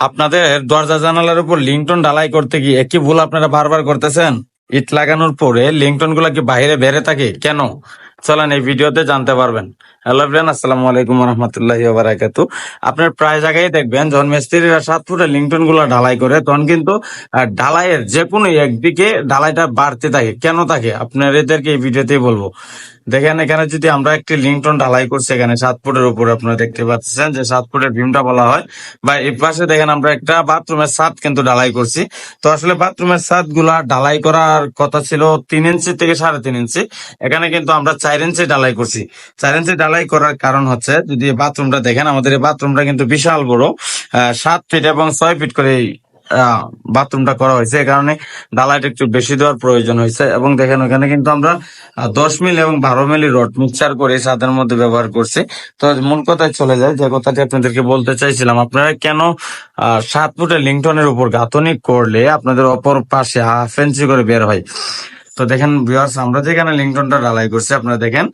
আপনাদের দরজা জানালার উপর লিংটন ঢালাই করতে গিয়ে একই ভুল আপনারা বারবার করতেছেন? ইট লাগানোর পরে লিংটনগুলা কি বাইরে বেড়ে থাকে? কেন? চলেন এই ভিডিওতে জানতে পারবেন। হ্যালো ফ্রেন্ড আসসালামু আলাইকুম রহমতুল্লাহি বারাকাতু আপনার প্রায় জায়গায় দেখবেন যখন মিস্ত্রিরা সাত ফুটে লিংটনগুলা ঢালাই করে, তখন কিন্তু ঢালাইয়ের যে কোনো একদিকে ঢালাইটা বাড়তে থাকে। কেন থাকে? আপনার এদেরকে এই ভিডিওতেই বলব। দেখেন, এখানে যদি আমরা একটি লিংটন ঢালাই করছি, এখানে সাত ফুটের উপর আপনারা দেখতে পাচ্ছেন যে সাত ফুটের ভীমটা বলা হয়। বা এই পাশে দেখেন, আমরা একটা বাথরুমের ছাদ কিন্তু ঢালাই করছি। তো আসলে বাথরুমের ছাদগুলা ঢালাই করার কথা ছিল তিন ইঞ্চি থেকে সাড়ে তিন ইঞ্চি। এখানে কিন্তু আমরা চার ইঞ্চি ঢালাই করছি। চার ইঞ্চি ঢালাই করার কারণ হচ্ছে, যদি বাথরুমটা দেখেন, আমাদের এই বাথরুমটা কিন্তু বিশাল বড়। সাত ফিট এবং ছয় ফিট করে বাথরুমটা করা হয়েছে। এই কারণে ঢালাইটা একটু বেশি দেওয়ার প্রয়োজন হয়েছে এবং দেখেন ওখানে কিন্তু আমরা দশ মিল এবং বারো মিলি রড মিক্সার করে ছাদের মধ্যে ব্যবহার করছি। তো মূল কথায় চলে যায় যে কথাটি আপনাদেরকে বলতে চাইছিলাম, আপনারা কেন সাত ফুটের লিংটনের উপর গাঁথনি করলে আপনাদের অপর পাশে হাফ ইঞ্চি করে বের হয়? তো দেখেন ভিউয়ার্স আমরা যেখানে লিংটনটা ঢালাই করছি, আপনারা দেখেন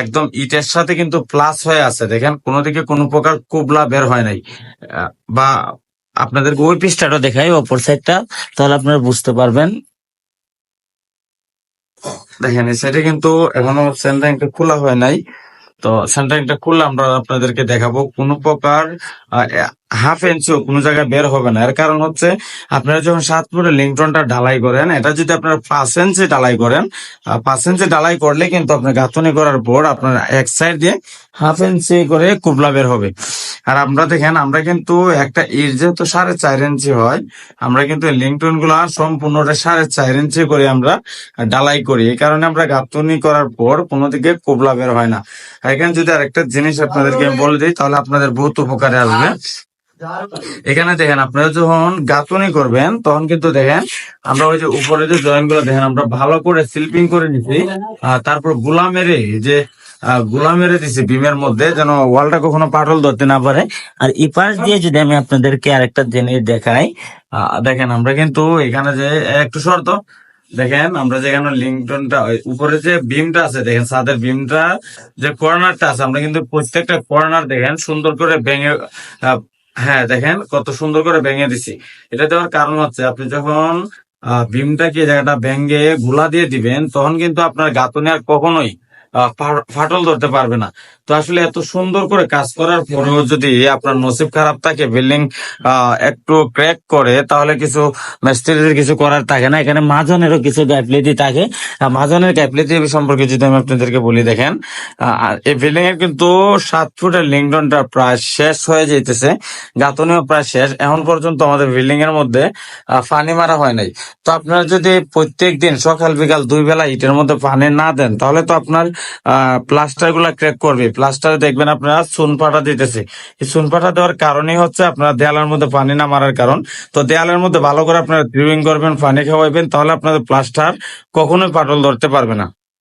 একদম ইটের সাথে কিন্তু প্লাস হয়ে আছে। দেখেন কোনো দিকে কোনো প্রকার কুবলা বের হয় নাই বা আপনাদের ওই পৃষ্ঠাটা দেখাই অপর সাইডটা তাহলে আপনারা বুঝতে পারবেন। দেখেন, এই সাইডে কিন্তু এখনও সেন্টারিংটা খোলা হয় নাই। তো সেন্টারিংটা খুললে আমরা আপনাদেরকে দেখাবো কোন প্রকার হাফ ইঞ্চিও কোনো জায়গায় বের হবে না। এর কারণ হচ্ছে, আপনারা যখন সাত ফুটের লিংটনটা ঢালাই করেন, এটা যদি আপনারা পাঁচ ইঞ্চি ঢালাই করেন পাঁচ ইঞ্চি ঢালাই করলে কিন্তু আপনার গাঁথনি করার পর আপনার এক সাইড দিয়ে হাফ ইঞ্চি করে কুবলা বের হবে। আর আমরা দেখেন, আমরা কিন্তু একটা ইট যেহেতু সাড়ে চার ইঞ্চি হয়, আমরা কিন্তু লিংটনগুলা সম্পূর্ণটা সাড়ে চার ইঞ্চি করে আমরা ডালাই করি। এই কারণে আমরা গাঁথনি করার পর কোনো দিকে কোবলা বের হয় না। এখানে যদি আরেকটা জিনিস আপনাদেরকে বলে দিই, তাহলে আপনাদের বহুত উপকারে আসবে। এখানে দেখেন, আপনারা যখন গাঁথনি করবেন, তখন কিন্তু দেখেন, আমরা ওই যে উপরে যে জয়েন্টগুলো দেখেন, আমরা ভালো করে সিল্পিং করে নিছি। তারপরগুলা মেরে যে গুলা মেরে দিছি বিমের মধ্যে যেন ওয়ালটা কখনো পাটল ধরতে না পারে। আর এই পাশ দিয়ে যদি আমি আপনাদেরকে আরেকটা জিনিস দেখাই দেখেন আমরা কিন্তু এখানে যে একটু শর্ত। দেখেন আমরা যেখানে লিঙ্কটনটা উপরে যে বিমটা আছে দেখেন ছাদের বিমটা যে কর্নারটা আছে আমরা কিন্তু প্রত্যেকটা কর্নার দেখেন সুন্দর করে ভেঙে হ্যাঁ দেখেন কত সুন্দর করে ভেঙে দিছি। এটা দেওয়ার কারণ হচ্ছে আপনি যখন আহ, বিমটাকে জায়গাটা ভেঙে গুলা দিয়ে দিবেন তখন কিন্তু আপনার গাঁথনি আর কখনোই ফাটল ধরতে পারবে না। তো আসলে এত সুন্দর করে কাজ করার পরেও যদি আপনার নসিব খারাপ থাকে, বিল্ডিং একটু ক্র্যাক করে, তাহলে কিছু মিস্ত্রিদের কিছু করার থাকে না। এখানে মাজনেরও কিছু গাফলিতি থাকে। মাঝনের ক্যাপলিটি সম্পর্কে যদি আমি আপনাদেরকে বলি দেখেন এই বিল্ডিং এর কিন্তু সাত ফুটের লিংটনটা প্রায় শেষ হয়ে যেতেছে গাঁথনিও প্রায় শেষ। এখন পর্যন্ত আমাদের বিল্ডিং এর মধ্যে পানি মারা হয় নাই। তো আপনারা যদি প্রত্যেক দিন সকাল বিকাল দুই বেলা ইটের মধ্যে পানি না দেন, তাহলে তো আপনার প্লাস্টারগুলা ক্র্যাক করবে। প্লাস্টার দেখবেন আপনারা সুনপাটা দিতেছে। এই সুনপাটা দেওয়ার কারণেই হচ্ছে আপনারা দেয়ালের মধ্যে পানি না মারার কারণ। তো দেয়ালের মধ্যে ভালো করে আপনারা ড্রিবিং করবেন, পানি খাওয়াইবেন, তাহলে আপনাদের প্লাস্টার কখনোই পাটল ধরতে পারবে না।